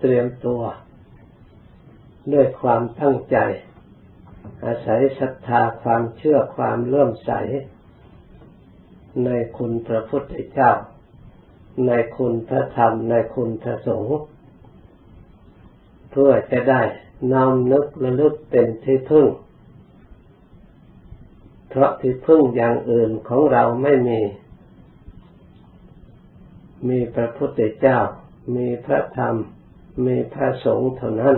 เตรียมตัว ด้วยความตั้งใจ อาศัยศรัทธาความเชื่อความเลื่อมใส ในคุณพระพุทธเจ้า ในคุณพระธรรม ในคุณพระสงฆ์เพื่อจะได้นำนึกระลึกเป็นที่พึ่ง เพราะที่พึ่งอย่างอื่นของเราไม่มี มีพระพุทธเจ้า มีพระธรรม มีพระสงฆ์เท่านั้น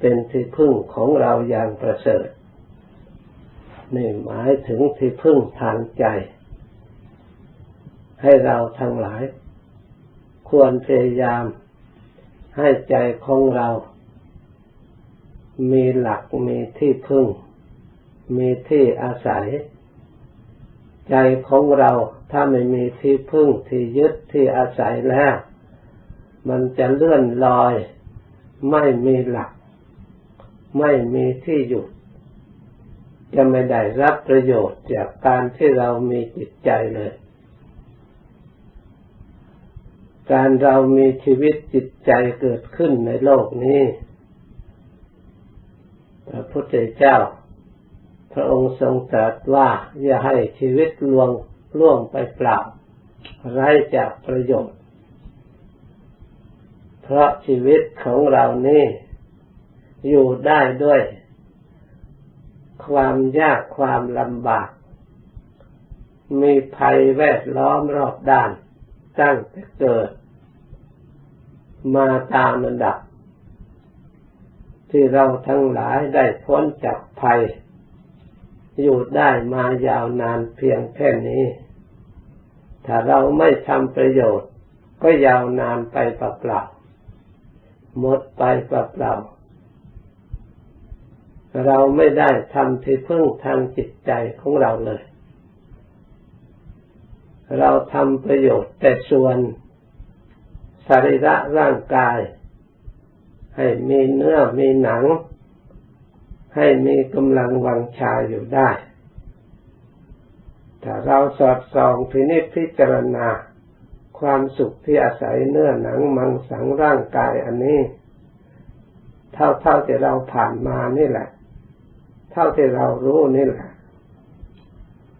เป็นที่พึ่งของเราอย่างประเสริฐนี่หมายถึงที่พึ่งทางใจ ให้เราทั้งหลาย ควรพยายามให้ใจของเรา มีหลักมีที่พึ่ง มีที่อาศัย ใจของเราถ้าไม่มีที่พึ่งที่ยึดที่อาศัยแล้ว มันจะเลื่อนลอย ไม่มีหลัก ไม่มีที่หยุด จะไม่ได้รับประโยชน์จากการที่เรามีจิตใจเลย การเรามีชีวิตจิตใจเกิดขึ้นในโลกนี้ พระพุทธเจ้า พระองค์ทรงตรัสว่า อย่าให้ชีวิตลวงล่วงไปเปล่าไร้จากประโยชน์ เพราะชีวิตของเรานี่อยู่ได้ด้วย ความยากความลำบาก มีภัยแวดล้อมรอบด้านตั้งแต่เกิด มาตามระดับ ที่เราทั้งหลายได้พ้นจากภัย อยู่ได้มายาวนานเพียงแค่นี้ ถ้าเราไม่ทำประโยชน์ก็ยาวนานไปเปล่าๆ หมดไปเปล่าๆเราไม่ได้ทำที่พึ่งทางจิตใจของเราเลย เราทำประโยชน์แต่ส่วนสรีระร่างกาย ให้มีเนื้อมีหนัง ให้มีกำลังวังชาอยู่ได้ถ้าเราสอดส่องพินิจพิจารณา ความสุขที่อาศัยเนื้อหนังมังสังร่างกายอันนี้ เท่าเท่าที่เราผ่านมานี่แหละ เท่าที่เรารู้นี่แหละ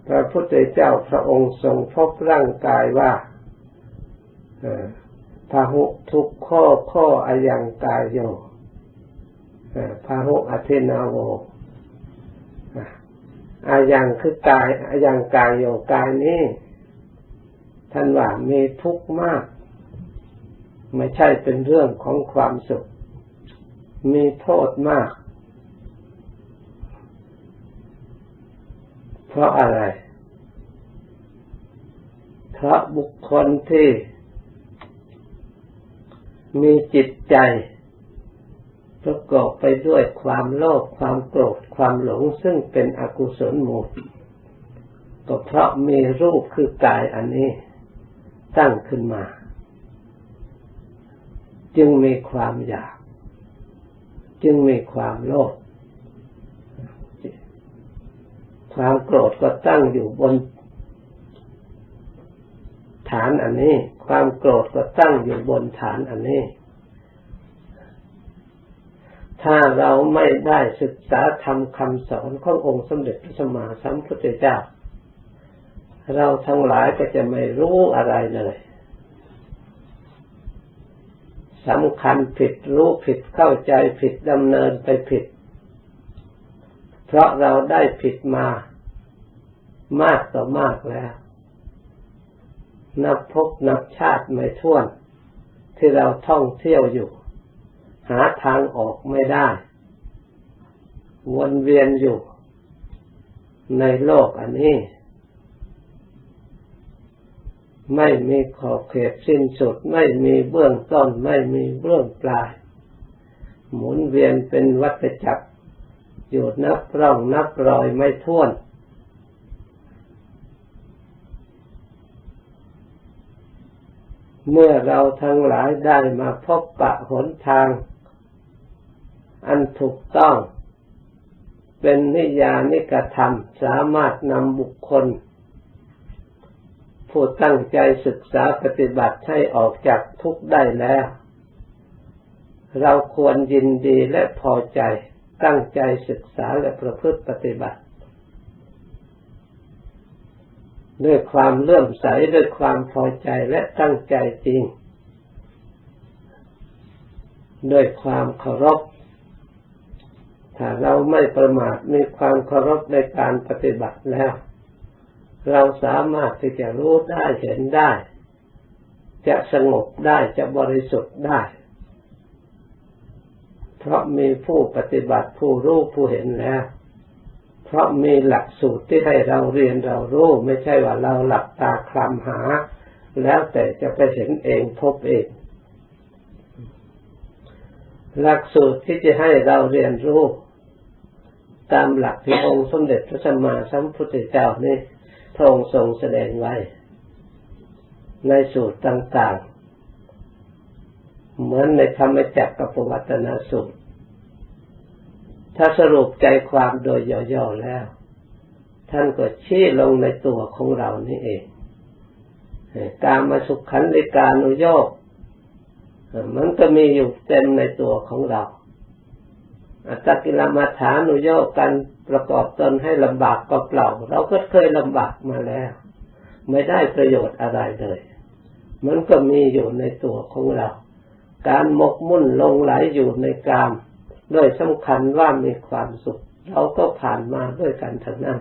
พระพุทธเจ้าพระองค์ทรงพบร่างกายว่าพาหุทุกข้อข้ออายังกายโยพาหุอธินาโวอายังคือกายอายังกายโยกายนี้ ท่านว่ามีทุกข์มาก ไม่ใช่เป็นเรื่องของความสุข มีโทษมาก เพราะอะไร เพราะบุคคลที่มีจิตใจประกอบไปด้วยความโลภความโกรธความหลงซึ่งเป็นอกุศลมูลก็เพราะมีรูปคือกายอันนี้ ตั้งขึ้นมา จึงมีความอยาก จึงมีความโลภความโกรธก็ตั้งอยู่บนฐานอันนี้ ความโกรธก็ตั้งอยู่บนฐานอันนี้ ถ้าเราไม่ได้ศึกษาทำคำสอนขององค์สมเด็จพระสัมมาสัมพุทธเจ้า เราทั้งหลายก็จะไม่รู้อะไรเลยสำคัญผิดรู้ผิดเข้าใจผิดดำเนินไปผิด เพราะเราได้ผิดมา มากต่อมากแล้ว นับพบนับชาติไม่ท้วน ที่เราท่องเที่ยวอยู่ หาทางออกไม่ได้ วนเวียนอยู่ ในโลกอันนี้ ไม่มีขอบเขตสิ้นสุด ไม่มีเบื้องต้น ไม่มีเบื้องปลาย หมุนเวียนเป็นวัฏจักรอยู่นับร่องนับรอยไม่ท้วน เมื่อเราทั้งหลายได้มาพบปะหนทาง อันถูกต้อง เป็นนิยานิกธรรม สามารถนำบุคคล ผู้ตั้งใจศึกษาปฏิบัติให้ออกจากทุกข์ได้แล้ว เราควรยินดีและพอใจตั้งใจศึกษาและประพฤติปฏิบัติ ด้วยความเลื่อมใสด้วยความพอใจและตั้งใจจริง ด้วยความเคารพถ้าเราไม่ประมาทมีความเคารพในการปฏิบัติแล้ว เราสามารถที่จะรู้ได้เห็นได้ จะสงบได้จะบริสุทธิ์ได้ เพราะมีผู้ปฏิบัติผู้รู้ผู้เห็นแล้ว เพราะมีหลักสูตรที่ให้เราเรียนเรารู้ ไม่ใช่ว่าเราหลับตาคลำหา แล้วแต่จะไปเห็นเองพบเองหลักสูตรที่จะให้เราเรียนรู้ ตามหลักที่องค์สมเด็จพระสัมมาสัมพุทธเจ้านี่ พระองค์ทรงแสดงไว้ ในสูตรต่างๆ เหมือนในธรรมจักรกับปวัตนสูตร ถ้าสรุปใจความโดยย่อๆแล้ว ท่านก็ชี้ลงในตัวของเรานี่เอง การมาสุขขันธิการนุโยกมันก็มีอยู่เต็มในตัวของเรา อัตกิลมาฐานุโยกกันประกอบตนให้ลำบากก็เปล่า เราก็เคยลำบากมาแล้ว ไม่ได้ประโยชน์อะไรเลย มันก็มีอยู่ในตัวของเรา การหมกมุ่นลงไหลอยู่ในกามโดยสำคัญว่ามีความสุข เราก็ผ่านมาด้วยกันทั้งนั้น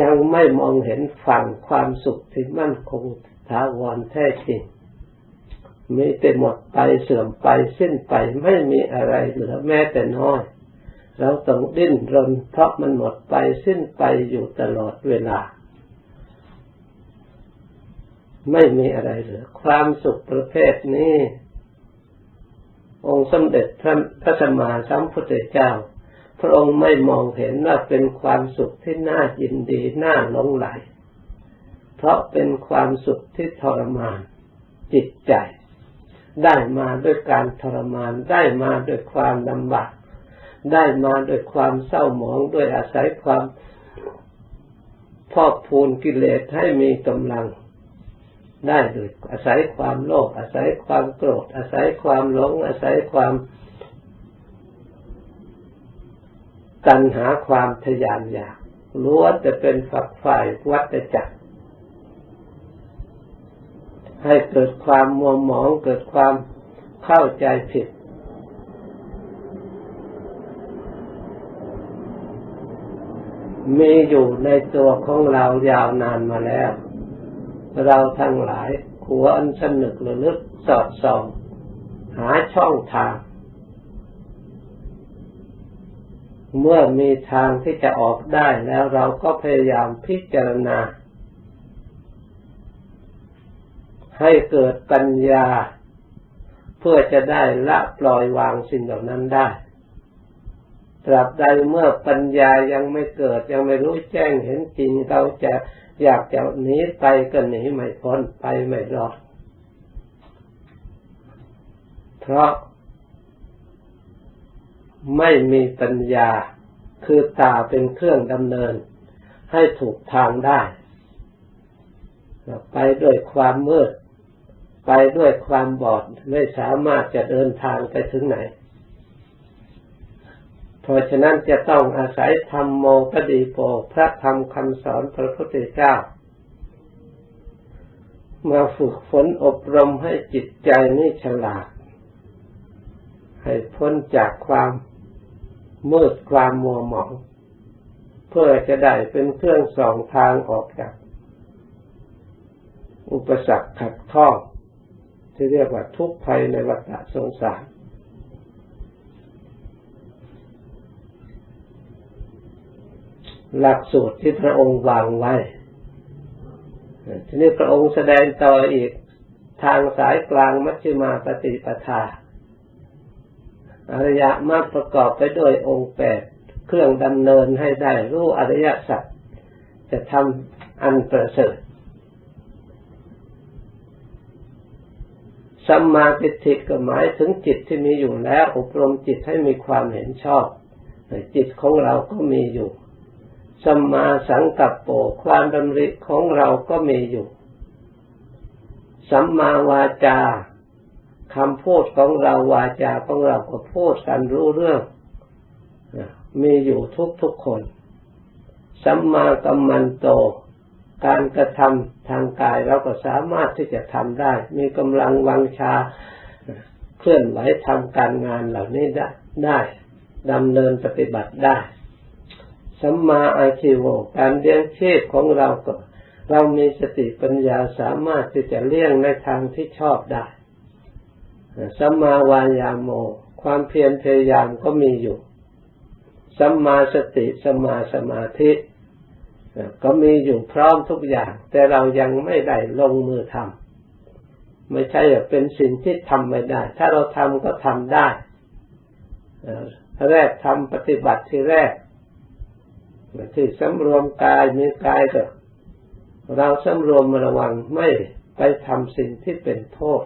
ยังไม่มองเห็นฝั่งความสุขที่มั่นคงถาวรแท้จริง มีแต่หมดไปเสื่อมไปสิ้นไปไม่มีอะไรเหลือแม้แต่น้อย เราต้องดิ้นรนเพราะมันหมดไปสิ้นไปอยู่ตลอดเวลา ไม่มีอะไรเหลือ ความสุขประเภทนี้ องค์สมเด็จพระพระสัมมาสัมพุทธเจ้า พระองค์ไม่มองเห็นว่าเป็นความสุขที่น่ายินดีน่าหลงไหล เพราะเป็นความสุขที่ทรมานจิตใจ ได้มาด้วยการทรมาน ได้มาด้วยความลำบาก ได้มาด้วยความเศร้าหมองด้วยอาศัยความพอกพูนกิเลสให้มีกำลัง ได้โดยอาศัยความโลภอาศัยความโกรธ อาศัยความหลง อาศัยความตัณหาความทยานอยากล้วนจะเป็นฝักฝ่ายวัฏจักร ให้เกิดความมัวหมองเกิดความเข้าใจผิด มีอยู่ในตัวของเรายาวนานมาแล้ว เราทั้งหลายควรสนึกระลึกสอดส่อง หาช่องทาง เมื่อมีทางที่จะออกได้แล้วเราก็พยายามพิจารณา ให้เกิดปัญญา เพื่อจะได้ละปล่อยวางสิ่งเหล่านั้นได้ตราบใดเมื่อปัญญายังไม่เกิดยังไม่รู้แจ้งเห็นจริงเราจะอยากจะหนีไปก็หนีไม่พ้นไปไม่รอดเพราะ ไม่มีปัญญาคือตาเป็นเครื่องดำเนิน ให้ถูกทางได้ ไปด้วยความมืด ไปด้วยความบอดไม่สามารถจะเดินทางไปถึงไหน เพราะฉะนั้นจะต้องอาศัยธรรมโมปดีโปพระธรรมคำสอนพระพุทธเจ้า มาฝึกฝนอบรมให้จิตใจนี่ฉลาด ให้พ้นจากความมืดความมัวหมอง เพื่อจะได้เป็นเครื่องส่องทางออกจาก อุปสรรคขัดข้อง ที่เรียกว่าทุกข์ภัยในวัฏสงสารหลักสูตรที่พระองค์วางไว้ ทีนี้พระองค์แสดงต่ออีกทางสายกลางมัชฌิมาปฏิปทา อริยมรรคประกอบไปด้วยองค์แปดเครื่องดำเนินให้ได้รู้อริยสัจจะทำอันประเสริฐ สัมมาทิฏฐิก็หมายถึงจิตที่มีอยู่แล้ว อบรมจิตให้มีความเห็นชอบ จิตของเราก็มีอยู่ สัมมาสังกัปโปความดำริของเราก็มีอยู่ สัมมาวาจาคำพูดของเราวาจาของเราก็พูดกันรู้เรื่อง มีอยู่ทุกทุกคน สัมมากัมมันโต การกระทำทางกายเราก็สามารถที่จะทำได้ มีกำลังวังชาเคลื่อนไหวทำการงานเหล่านี้ได้ได้ดำเนินปฏิบัติได้สัมมาอาชีโวการเลี้ยงชีพของเราก็ เรามีสติปัญญาสามารถที่จะเลี่ยงในทางที่ชอบได้สัมมาวายาโม ความเพียรพยายามก็มีอยู่สัมมาสติสัมมาสมาธิ ก็มีอยู่พร้อมทุกอย่าง แต่เรายังไม่ได้ลงมือทำไม่ใช่เป็นสิ่งที่ทำไม่ได้ ถ้าเราทำก็ทำได้แรกทำปฏิบัติที่แรกที่สำรวมกายมีกายก็เราสำรวมระวังไม่ไปทำสิ่งที่เป็นโทษ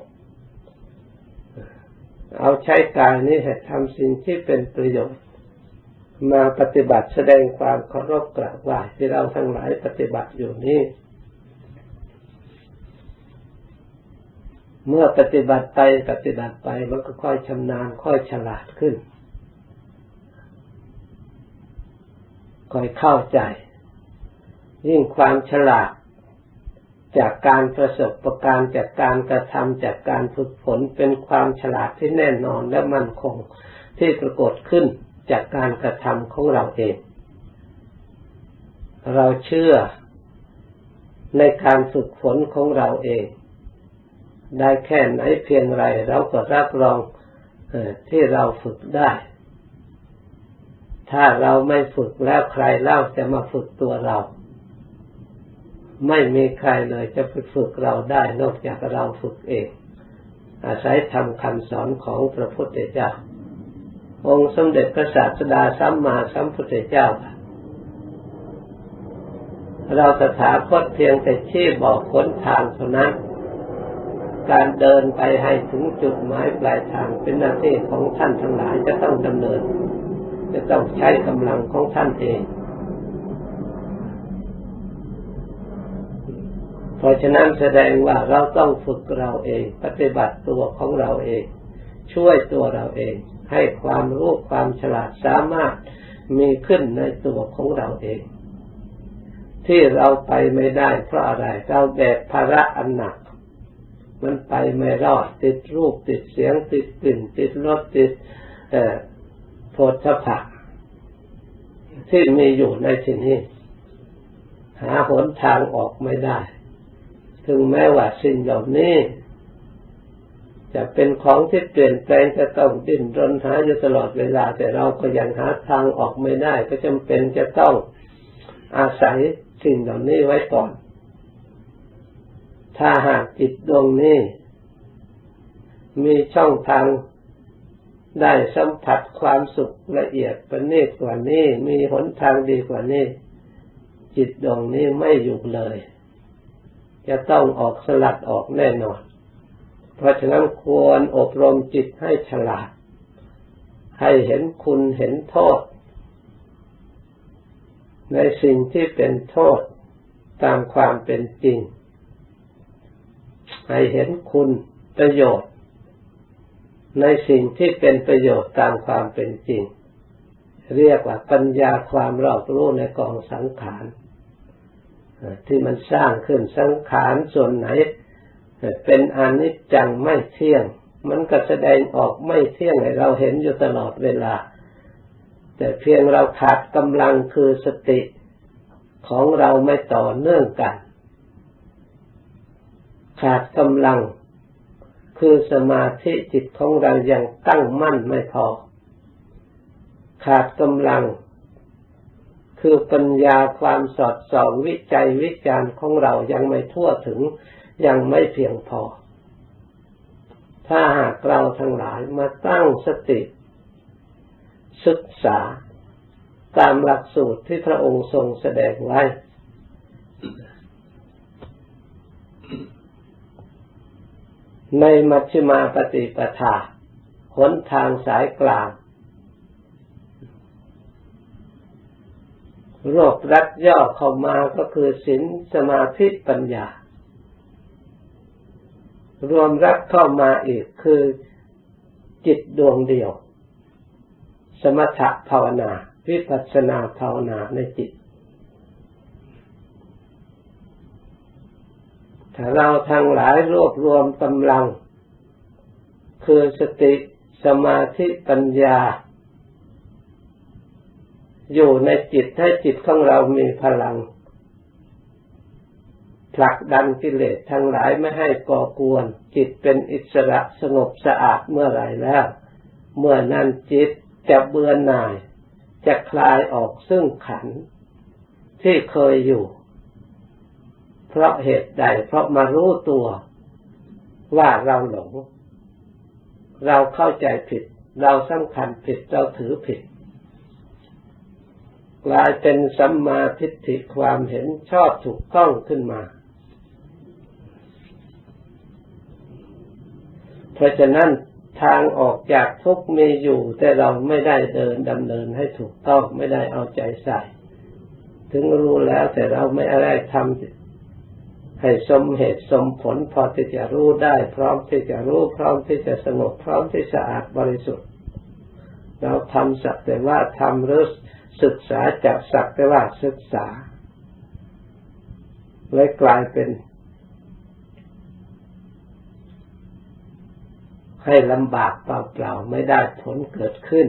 เอาใช้กายนี้ให้ทำสิ่งที่เป็นประโยชน์ มาปฏิบัติแสดงความเคารพกราบไหว้ที่เราทั้งหลายปฏิบัติอยู่นี้เมื่อปฏิบัติไปปฏิบัติไปมันก็ค่อยชำนาญค่อยฉลาดขึ้น ค่อยเข้าใจ ยิ่งความฉลาด จากการประสบประการจากการกระทำจากการฝึกฝนเป็นความฉลาดที่แน่นอนและมั่นคงที่ปรากฏขึ้น จากการกระทำของเราเอง เราเชื่อในการฝึกฝนของเราเอง ได้แค่ไหนเพียงไรเราก็รับรองที่เราฝึกได้ ถ้าเราไม่ฝึกแล้วใครเล่าจะมาฝึกตัวเรา ไม่มีใครเลยจะไปฝึกเราได้นอกจากเราฝึกเอง อาศัยทำคำสอนของพระพุทธเจ้า องค์สมเด็จพระศาสดาสัมมาสัมพุทธเจ้า เราตถาคตเพียงแต่ชี้บอกหนทางเท่านั้น การเดินไปให้ถึงจุดหมายปลายทางเป็นหน้าที่ของท่านทั้งหลายจะต้องดำเนิน จะต้องใช้กำลังของท่านเอง เพราะฉะนั้นแสดงว่าเราต้องฝึกเราเอง ปฏิบัติตัวของเราเอง ช่วยตัวเราเอง ให้ความรู้ความฉลาดสามารถมีขึ้นในตัวของเราเอง ที่เราไปไม่ได้เพราะอะไร เราแบกภาระอันหนัก มันไปไม่รอดติดรูปติดเสียงติดกลิ่นติดรสติดโพธพะที่มีอยู่ในที่นี้ หาหนทางออกไม่ได้ ถึงแม้ว่าสิ่งเหล่านี้ จะเป็นของที่เปลี่ยนแปลงจะต้องดิ้นรนหาอยู่ตลอดเวลา แต่เราก็ยังหาทางออกไม่ได้ ก็จำเป็นจะต้องอาศัยสิ่งเหล่านี้ไว้ก่อน ถ้าหากจิตดวงนี้ มีช่องทางได้สัมผัสความสุขละเอียดประณีตกว่านี้ มีหนทางดีกว่านี้ จิตดวงนี้ไม่อยู่เลย จะต้องออกสลัดออกแน่นอน เพราะฉะนั้นควรอบรมจิตให้ฉลาด ให้เห็นคุณเห็นโทษ ในสิ่งที่เป็นโทษตามความเป็นจริง ให้เห็นคุณประโยชน์ ในสิ่งที่เป็นประโยชน์ตามความเป็นจริง เรียกว่าปัญญาความรอบรู้ในกองสังขารที่มันสร้างขึ้นสังขารส่วนไหน เป็นอนิจจังไม่เที่ยง มันก็แสดงออกไม่เที่ยงให้เราเห็นอยู่ตลอดเวลา แต่เพียงเราขาดกำลังคือสติของเราไม่ต่อเนื่องกัน ขาดกำลัง คือสมาธิจิตของเรายังตั้งมั่นไม่พอ ขาดกำลัง คือปัญญาความสอดส่องวิจัยวิจารณ์ของเรายังไม่ทั่วถึง ยังไม่เพียงพอ ถ้าหากเราทั้งหลายมาตั้งสติ ศึกษา ตามหลักสูตรที่พระองค์ทรงแสดงไว้ ในมัชฌิมาปฏิปทาหนทางสายกลางโรครัดย่อเข้ามาก็คือศีลสมาธิปัญญา รวมรับเข้ามาอีกคือจิตดวงเดียว สมถะภาวนา วิปัสสนาภาวนาในจิต ถ้าเราทั้งหลายรวบรวมกำลัง คือสติสมาธิปัญญา อยู่ในจิตให้จิตของเรามีพลัง ผลักดันกิเลสทั้งหลายไม่ให้ก่อกวน จิตเป็นอิสระสงบสะอาดเมื่อไรแล้ว เมื่อนั้นจิตจะเบื่อหน่าย จะคลายออกซึ่งขันที่เคยอยู่ เพราะเหตุใดเพราะมารู้ตัวว่าเราหลง เราเข้าใจผิด เราสำคัญผิดเราถือผิดกลายเป็นสัมมาทิฏฐิความเห็นชอบถูกต้องขึ้นมา เพราะฉะนั้นทางออกจากทุกมีอยู่ แต่เราไม่ได้เดินดำเนินให้ถูกต้องไม่ได้เอาใจใส่ ถึงรู้แล้วแต่เราไม่อะไรทำให้สมเหตุสมผลพอที่จะรู้ได้ พร้อมที่จะรู้พร้อมที่จะสงบพร้อมที่สะอาดบริสุทธิ์ เราทำสักแต่ว่าทำหรือศึกษาจากสักแต่ว่าศึกษาเลยกลายเป็น ให้ลำบากเปล่าๆไม่ได้ผลเกิดขึ้น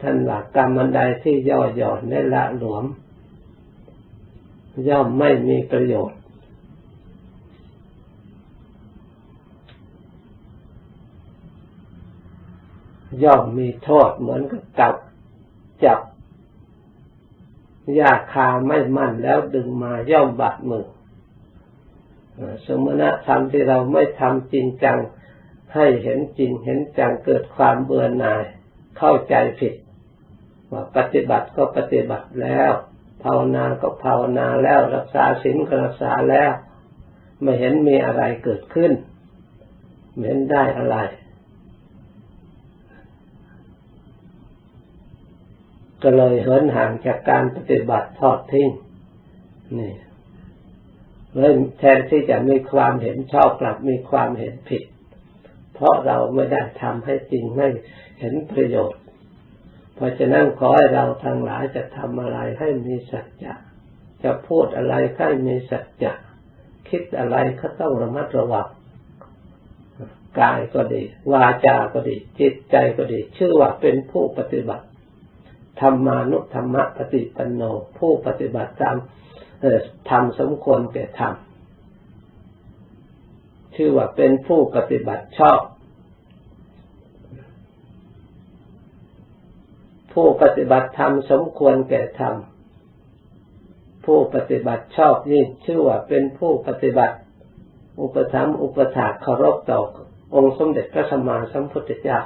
ท่านว่ากรรมอันใดที่ย่อหย่อนในละหลวม ย่อมไม่มีประโยชน์ย่อมมีโทษเหมือนกับจับจับยาคาไม่มั่นแล้วดึงมาย่อมบาดมือ สมณธรรมที่เราไม่ทำจริงจัง ให้เห็นจริงเห็นจังเกิดความเบื่อหน่าย เข้าใจผิดว่าปฏิบัติก็ปฏิบัติแล้ว ภาวนาก็ภาวนาแล้วรักษาศีลก็รักษาแล้ว ไม่เห็นมีอะไรเกิดขึ้นไม่เห็นได้อะไรก็เลยเหินห่างจากการปฏิบัติทอดทิ้งนี่ เลยแทนที่จะมีความเห็นชอบกลับมีความเห็นผิด เพราะเราไม่ได้ทำให้จริงไม่เห็นประโยชน์ เพราะฉะนั้นขอให้เราทั้งหลายจะทำอะไรให้มีสัจจะจะพูดอะไรให้มีสัจจะคิดอะไรก็ต้องระมัดระวังกายก็ดี วาจาก็ดี จิตใจก็ดี ชื่อว่าเป็นผู้ปฏิบัติธรรมานุธรรมะปฏิปันโน ผู้ปฏิบัติตาม ทำสมควรแก่ทำชื่อว่าเป็นผู้ปฏิบัติชอบ ผู้ปฏิบัติธรรมสมควรแก่ธรรมผู้ปฏิบัติชอบนี่ชื่อว่าเป็นผู้ปฏิบัติ อุปธรรมอุปถาเคารพต่อองค์สมเด็จพระสัมมาสัมพุทธเจ้า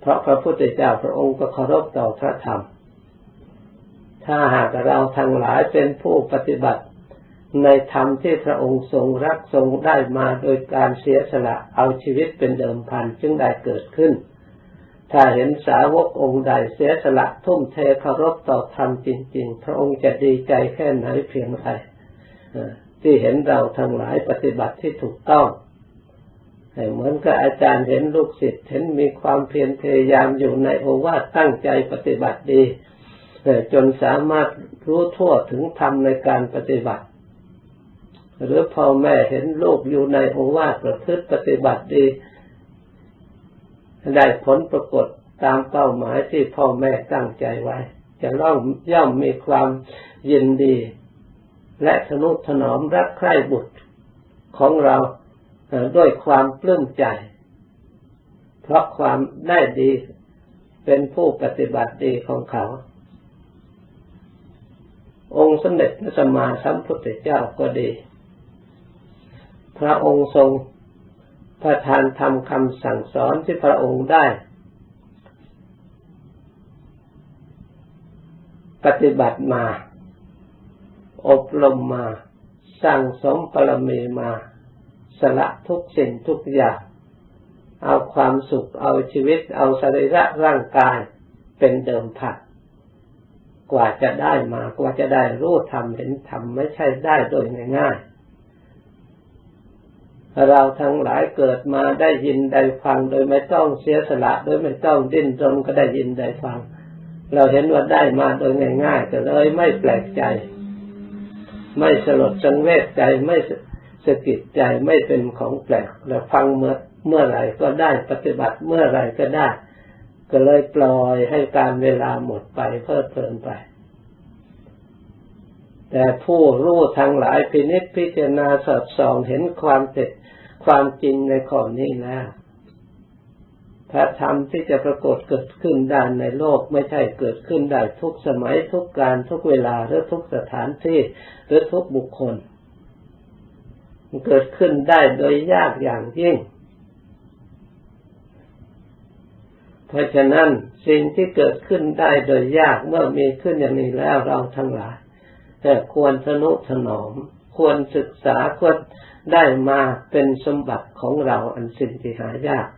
เพราะพระพุทธเจ้าพระองค์ก็เคารพต่อพระธรรม ถ้าหากเราทั้งหลายเป็นผู้ปฏิบัติ ในธรรมที่พระองค์ทรงรักทรงได้มาโดยการเสียสละเอาชีวิตเป็นเดิมพันจึงได้เกิดขึ้น ถ้าเห็นสาวกองค์ใดเสียสละทุ่มเทเคารพต่อธรรมจริง ๆ พระองค์จะดีใจแค่ไหนเพียงไรที่เห็นเราทั้งหลายปฏิบัติที่ถูกต้องเหมือนกับอาจารย์เห็นลูกศิษย์เห็นมีความเพียรพยายามอยู่ในโอวาทตั้งใจปฏิบัติดี จนสามารถรู้ทั่วถึงธรรมในการปฏิบัติ หรือพ่อแม่เห็นลูกอยู่ในโอวาทประพฤติปฏิบัติดี ได้ผลปรากฏตามเป้าหมายที่พ่อแม่ตั้งใจไว้ จะล่องย่อมมีความยินดี และสนุถนอมรักใคร่บุตรของเราด้วยความปลื้มใจ เพราะความได้ดีเป็นผู้ปฏิบัติดีของเขา องค์สมเด็จพระสัมมาสัมพุทธเจ้าก็ดี พระองค์ทรงประทานทำคำสั่งสอนที่พระองค์ได้ ปฏิบัติมา อบรมมา สั่งสมปรมีมา สละทุกสิ่งทุกอย่าง เอาความสุข เอาชีวิต เอาสรีระร่างกายเป็นเดิมพัน กว่าจะได้มากว่าจะได้รู้ทำเห็นทำไม่ใช่ได้โดยง่ายเราทั้งหลายเกิดมาได้ยินได้ฟังโดยไม่ต้องเสียสละ โดยไม่ต้องดิ้นรนก็ได้ยินได้ฟัง เราเห็นว่าได้มาโดยง่ายๆก็เลยไม่แปลกใจ ไม่สลดสังเวชใจไม่สะกิดใจไม่เป็นของแปลกเราฟังเมื่อเมื่อไรก็ได้ปฏิบัติเมื่อไรก็ได้ ก็เลยปล่อยให้การเวลาหมดไปเพิ่มเพลินไป แต่ผู้รู้ทั้งหลายพินิจพิจารณาสอดส่องเห็นความเจ็ดความจริงในข้อนี้แล้วพระธรรมที่จะปรากฏเกิดขึ้นได้ในโลกไม่ใช่เกิดขึ้นได้ทุกสมัยทุกการทุกเวลาหรือทุกสถานที่หรือทุกบุคคลเกิดขึ้นได้โดยยากอย่างยิ่ง เพราะฉะนั้นสิ่งที่เกิดขึ้นได้โดยยากเมื่อมีขึ้นอย่างนี้แล้วเราทั้งหลายแต่ควรทนุถนอม ควรศึกษาควรได้มาเป็นสมบัติของเราอันสิ่งที่หายาก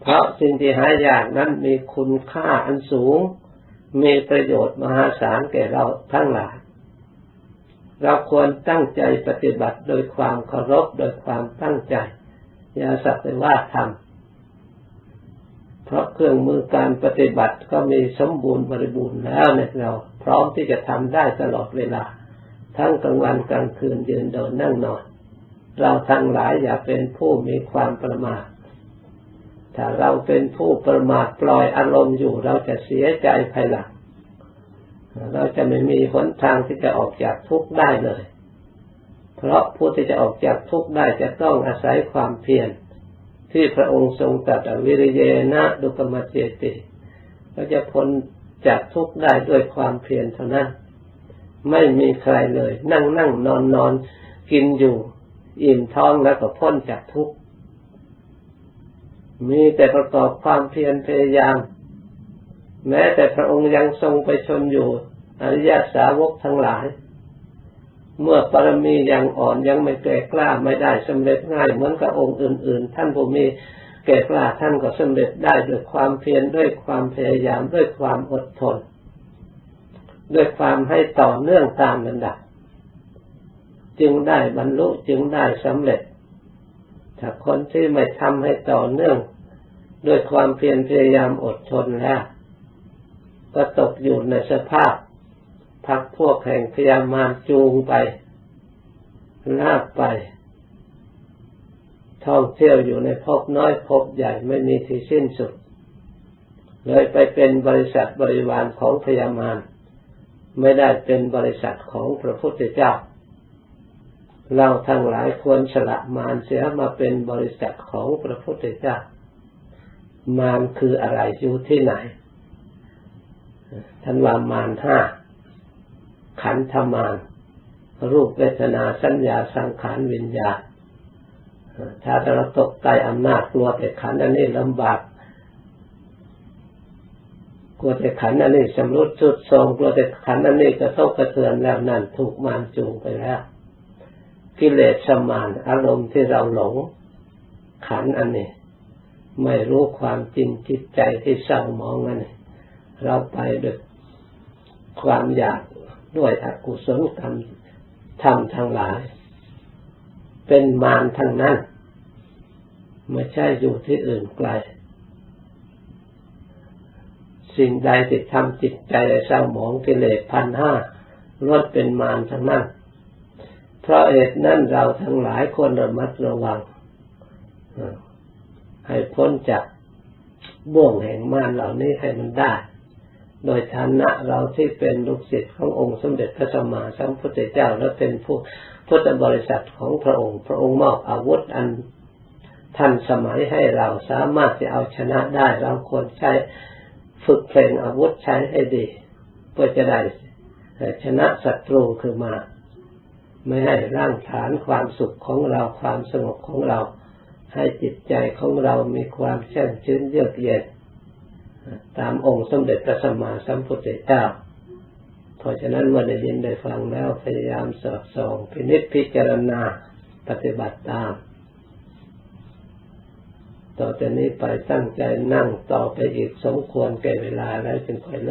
เพราะสิ่งที่หายากนั้นมีคุณค่าอันสูง มีประโยชน์มหาศาลแก่เราทั้งหลาย เราควรตั้งใจปฏิบัติโดยความเคารพโดยความตั้งใจ อย่าสักแต่ว่าทำ ราะเครื่องมือการปฏิบัติก็มีสมบูรณ์บริบูรณ์แล้วเนี่ยเรา พร้อมที่จะทำได้ตลอดเวลา ทั้งกลางวันกลางคืนยืนเดินนั่งนอน เราทั้งหลายอย่าเป็นผู้มีความประมาทถ้าเราเป็นผู้ประมาทปล่อยอารมณ์อยู่เราจะเสียใจภายหลังเราจะไม่มีหนทางที่จะออกจากทุกข์ได้เลย เพราะผู้ที่จะออกจากทุกข์ได้จะต้องอาศัยความเพียร ที่พระองค์ทรงตรัสวิริเยนะดุกมเจติเราจะพ้นจากทุกข์ได้ด้วยความเพียรเท่านั้นไม่มีใครเลย นั่งนั่งนอนนอนกินอยู่ อิ่มท้องแล้วก็พ้นจากทุกข์มีแต่ประกอบความเพียรพยายาม แม้แต่พระองค์ยังทรงไปชนอยู่อริยสาวกทั้งหลาย เมื่อปรมียังอ่อนยังไม่แก่กล้าไม่ได้สำเร็จง่ายเหมือนกับองค์อื่น ๆ ท่านผู้มีแก่กล้าท่านก็สำเร็จได้ด้วยความเพียรด้วยความพยายามด้วยความอดทน ด้วยความให้ต่อเนื่องตามลำดับจึงได้บรรลุจึงได้สำเร็จ ถ้าคนที่ไม่ทำให้ต่อเนื่อง ด้วยความเพียรพยายามอดทนแล้วก็ตกอยู่ในสภาพ พักพวกแห่งพยามารจูงไปลากไป ท่องเที่ยวอยู่ในภพน้อยภพใหญ่ไม่มีที่สิ้นสุด เลยไปเป็นบริษัทบริวารของพยามารไม่ได้เป็นบริษัทของพระพุทธเจ้า เราทั้งหลายควรสละมารเสียมาเป็นบริษัทของพระพุทธเจ้า มารคืออะไรอยู่ที่ไหนท่านว่ามารห้า ขันธมารรูปเวทนาสัญญาสังขารวิญญาณถ้าเราตกใต้อำนาจกลัวแต่ขันอันนี้ลำบากกลัวแต่ขันอันนี้สำรุดสุดทรงกลัวแต่ขันอันนี้กระทบกระเทือนแล้วนั่นถูกมารจูงไปแล้ว กิเลสสมานอารมณ์ที่เราหลง ขันอันนี้ ไม่รู้ความจริงจิตใจที่เศร้ามองอันนี้เราไปด้วยความอยาก ด้วยอกุศลกรรมทำทั้งหลาย เป็นมารทั้งนั้นไม่ใช่อยู่ที่อื่นไกล สิ่งใดที่ทำจิตใจเศร้าหมองกิเลสพันห้าลดเป็นมารทั้งนั้น เพราะเหตุนั้นเราทั้งหลายคนระมัดระวัง ให้พ้นจากบ่วงแห่งมารเหล่านี้ให้มันได้ โดยฐานะเราที่เป็นลูกศิษย์ขององค์สมเด็จพระสัมมาสัมพุทธเจ้าและเป็นผู้พุทธบริษัทของพระองค์ พระองค์มอบอาวุธอันทันสมัยให้เราสามารถจะเอาชนะได้เราควรใช้ฝึกเพลงอาวุธใช้ให้ดีเพื่อจะได้ชนะศัตรูคือมา ไม่ให้ร่างฐานความสุขของเราความสงบของเรา ให้จิตใจของเรามีความแช่มชื้นเยือกเย็น ตามองค์สมเด็จพระสัมมาสัมพุทธเจ้า เพราะฉะนั้นเมื่อได้ยินได้ฟังแล้วพยายามสอบส่องพินิจพิจารณาปฏิบัติตาม ต่อจากนี้ไปตั้งใจนั่งต่อไปอีกสมควรแก่เวลาแล้วจึงค่อย